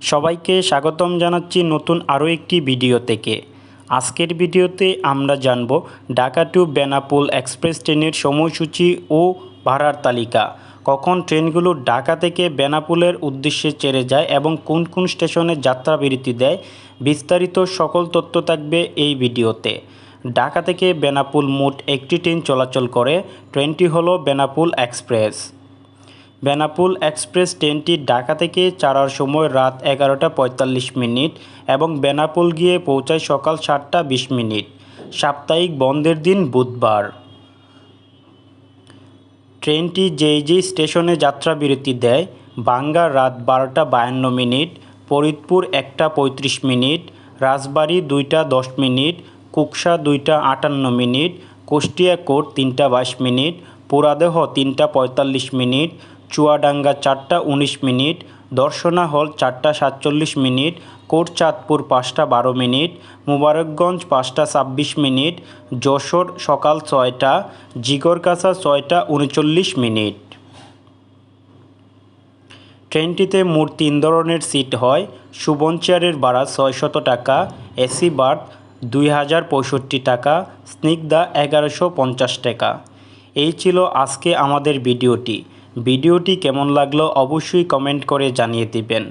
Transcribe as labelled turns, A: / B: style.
A: সবাইকে স্বাগতম জানাচ্ছি নতুন আরও একটি ভিডিও থেকে। আজকের ভিডিওতে আমরা জানব ঢাকা টু বেনাপোল এক্সপ্রেস ট্রেনের সময়সূচি ও ভাড়ার তালিকা। কখন ট্রেনগুলো ঢাকা থেকে বেনাপোলের উদ্দেশ্যে ছেড়ে যায় এবং কোন কোন স্টেশনে যাত্রা বিরতি দেয়, বিস্তারিত সকল তথ্য থাকবে এই ভিডিওতে। ঢাকা থেকে বেনাপোল মোট একটি ট্রেন চলাচল করে, ট্রেনটি হলো বেনাপোল এক্সপ্রেস। বেনাপুল এক্সপ্রেস ট্রেনটি ঢাকা থেকে ছাড়ার সময় রাত এগারোটা পঁয়তাল্লিশ মিনিট এবং বেনাপুল গিয়ে পৌঁছায় সকাল সাতটা বিশ মিনিট। সাপ্তাহিক বন্ধের দিন বুধবার। ট্রেনটি যেই যেই স্টেশনে যাত্রা বিরতি দেয়, বাঙ্গা রাত বারোটা বায়ান্ন মিনিট, ফরিদপুর একটা পঁয়ত্রিশ মিনিট, রাজবাড়ী দুইটা দশ মিনিট, কুকসা দুইটা আটান্ন মিনিট, কুষ্টিয়া কোট তিনটা বাইশ মিনিট, পুরাদেহ তিনটা পঁয়তাল্লিশ মিনিট চুয়াডাঙ্গা চারটা উনিশ মিনিট, দর্শনা হল চারটা সাতচল্লিশ মিনিট কোটচাঁদপুর পাঁচটা বারো মিনিট, মুবারকগঞ্জ পাঁচটা ছাব্বিশ মিনিট, যশোর সকাল ছয়টা জিগরকাছা ছয়টা উনচল্লিশ মিনিট। ট্রেনটিতে মোট তিন ধরনের সিট হয়, সুবন চেয়ারের ভাড়া ছয়শত টাকা, এসি বার্থ দুই হাজার পঁয়ষট্টি টাকা, স্নিগ্ধা এগারোশো পঞ্চাশ টাকা। এই ছিল আজকে আমাদের ভিডিওটি। ভিডিওটি কেমন লাগল অবশ্যই কমেন্ট করে জানিয়ে দিবেন।